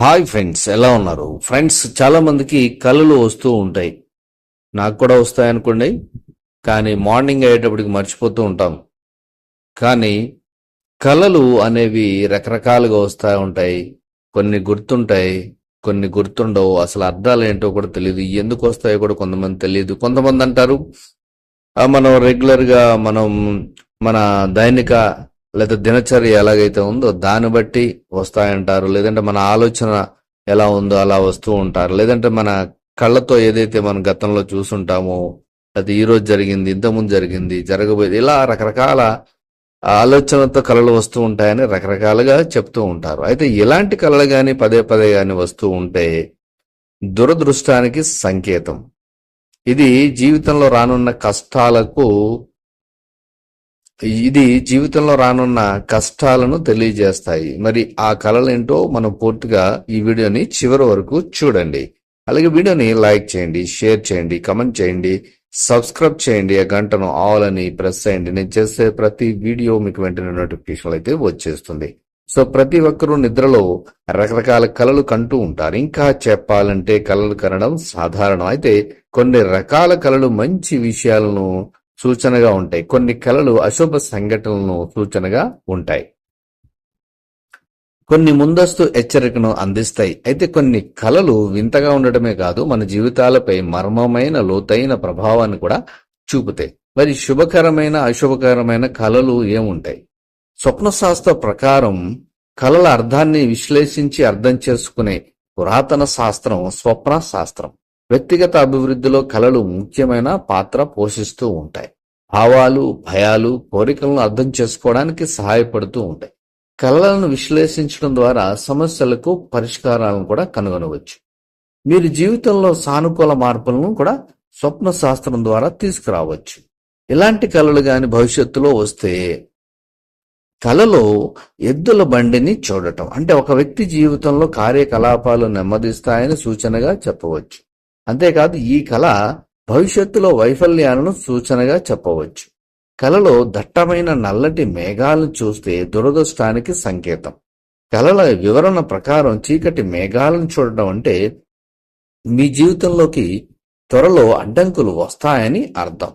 Hi friends ఎలా ఉన్నారు? Friends చాలా మందికి కళలు వస్తూ ఉంటాయి. నాకు కూడా వస్తాయి అనుకోండి. కానీ మార్నింగ్ అయ్యేటప్పటికి మర్చిపోతూ ఉంటాం. కానీ కళలు అనేవి రకరకాలుగా వస్తూ ఉంటాయి. కొన్ని గుర్తుంటాయి కొన్ని గుర్తుండవు. అసలు అర్థాలు ఏంటో కూడా తెలియదు ఎందుకు వస్తాయో కూడా కొంతమంది తెలియదు కొంతమంది అంటారు మనం రెగ్యులర్గా మనం మన దైనిక లేదా దినచర్య ఎలాగైతే ఉందో దాన్ని బట్టి వస్తాయంటారు. లేదంటే మన ఆలోచన ఎలా ఉందో అలా వస్తూ ఉంటారు. లేదంటే మన కళ్ళతో ఏదైతే మనం గతంలో చూసుంటామో అది ఈరోజు జరిగింది ఇంతకుముందు జరిగింది జరగబోయేది ఇలా రకరకాల ఆలోచనతో కళలు వస్తూ ఉంటాయని రకరకాలుగా చెప్తూ ఉంటారు. అయితే ఇలాంటి కళలు కానీ పదే పదే కానీ వస్తూ ఉంటే దురదృష్టానికి సంకేతం. ఇది జీవితంలో రానున్న కష్టాలకు ఇది జీవితంలో రానున్న కష్టాలను తెలియజేస్తాయి. మరి ఆ కళలేంటో మనం పూర్తిగా ఈ వీడియోని చివరి వరకు చూడండి. అలాగే వీడియోని లైక్ చేయండి షేర్ చేయండి కమెంట్ చేయండి సబ్స్క్రైబ్ చేయండి ఆ గంటను ఆల్ అని ప్రెస్ చేయండి. నేను చేసే ప్రతి వీడియో మీకు వెంటనే నోటిఫికేషన్ అయితే వచ్చేస్తుంది. సో ప్రతి ఒక్కరూ నిద్రలో రకరకాల కళలు కంటూ ఉంటారు. ఇంకా చెప్పాలంటే కళలు కనడం సాధారణం. అయితే కొన్ని రకాల కళలు మంచి విషయాలను సూచనగా ఉంటాయి. కొన్ని కళలు అశుభ సంఘటనలను సూచనగా ఉంటాయి. కొన్ని ముందస్తు హెచ్చరికను అందిస్తాయి. అయితే కొన్ని కళలు వింతగా ఉండటమే కాదు మన జీవితాలపై మర్మమైన లోతైన ప్రభావాన్ని కూడా చూపుతాయి. మరి శుభకరమైన అశుభకరమైన కళలు ఏముంటాయి? స్వప్నశాస్త్ర ప్రకారం కళల అర్థాన్ని విశ్లేషించి అర్థం చేసుకునే పురాతన శాస్త్రం స్వప్న శాస్త్రం వ్యక్తిగత అభివృద్ధిలో కళలు ముఖ్యమైన పాత్ర పోషిస్తూ ఉంటాయి. భావాలు భయాలు కోరికలను అర్థం చేసుకోవడానికి సహాయపడుతూ ఉంటాయి. కళలను విశ్లేషించడం ద్వారా సమస్యలకు పరిష్కారాలను కూడా కనుగొనవచ్చు. మీరు జీవితంలో సానుకూల మార్పులను కూడా స్వప్న శాస్త్రం ద్వారా తీసుకురావచ్చు. ఇలాంటి కళలు గాని భవిష్యత్తులో వస్తే కళలో ఎద్దుల బండిని చూడటం. అంటే ఒక వ్యక్తి జీవితంలో కార్యకలాపాలు నెమ్మదిస్తాయని సూచనగా చెప్పవచ్చు. అంతేకాదు ఈ కళ భవిష్యత్తులో వైఫల్యాలను సూచనగా చెప్పవచ్చు. కలలో దట్టమైన నల్లటి మేఘాలను చూస్తే దురదృష్టానికి సంకేతం. కళల వివరణ ప్రకారం చీకటి మేఘాలను చూడటం అంటే మీ జీవితంలోకి త్వరలో అడ్డంకులు వస్తాయని అర్థం.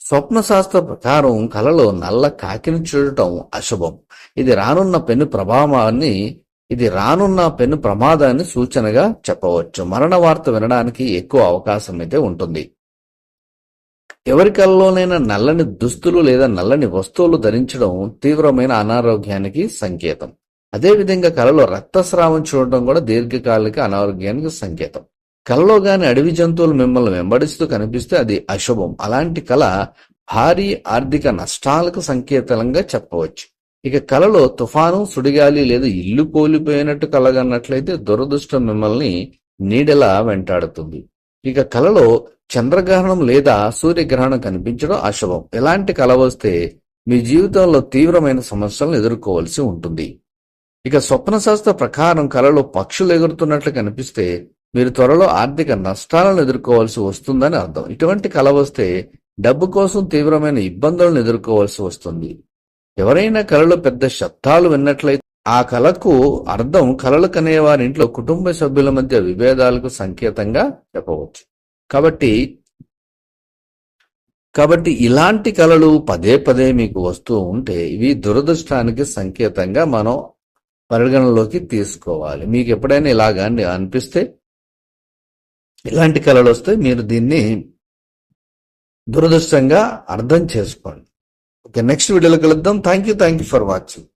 స్వప్నశాస్త్ర ప్రకారం కలలో నల్ల కాకిని చూడటం అశుభం. ఇది రానున్న పెను ప్రభావాన్ని ఇది రానున్న పెను ప్రమాదాన్ని సూచనగా చెప్పవచ్చు. మరణ వార్త వినడానికి ఎక్కువ అవకాశం అయితే ఉంటుంది. ఎవరి కళ్ళలోనైనా నల్లని దుస్తులు లేదా నల్లని వస్తువులు ధరించడం తీవ్రమైన అనారోగ్యానికి సంకేతం. అదేవిధంగా కలలో రక్తస్రావం చూడటం కూడా దీర్ఘకాలిక అనారోగ్యానికి సంకేతం. కలలో గాని అడవి జంతువులు మిమ్మల్ని వెంబడిస్తూ కనిపిస్తే అది అశుభం. అలాంటి కళ భారీ ఆర్థిక నష్టాలకు సంకేతంగా చెప్పవచ్చు. ఇక కలలో తుఫాను సుడిగాలి లేదా ఇల్లు కోల్పోయినట్టు కలగన్నట్లయితే దురదృష్టం మిమ్మల్ని నీడలా వెంటాడుతుంది. ఇక కలలో చంద్రగ్రహణం లేదా సూర్యగ్రహణం కనిపించడం అశుభం. ఇలాంటి కల వస్తే మీ జీవితంలో తీవ్రమైన సమస్యలను ఎదుర్కోవాల్సి ఉంటుంది. ఇక స్వప్న శాస్త్ర ప్రకారం కలలో పక్షులు ఎగురుతున్నట్లు కనిపిస్తే మీరు త్వరలో ఆర్థిక నష్టాలను ఎదుర్కోవాల్సి వస్తుందని అర్థం. ఇటువంటి కల వస్తే డబ్బు కోసం తీవ్రమైన ఇబ్బందులను ఎదుర్కోవాల్సి వస్తుంది. ఎవరైనా కలలో పెద్ద శబ్దాలు విన్నట్లయితే ఆ కళకు అర్థం కలలు కనే వారి ఇంట్లో కుటుంబ సభ్యుల మధ్య విభేదాలకు సంకేతంగా చెప్పవచ్చు. కాబట్టి కాబట్టి ఇలాంటి కళలు పదే పదే మీకు వస్తూ ఉంటే ఇవి దురదృష్టానికి సంకేతంగా మనం పరిగణలోకి తీసుకోవాలి. మీకు ఎప్పుడైనా ఇలాగా అనిపిస్తే ఇలాంటి కళలు వస్తే మీరు దీన్ని దురదృష్టంగా అర్థం చేసుకోండి. ఓకే నెక్స్ట్ వీడియోలో కలుద్దాం. Thank you thank you for watching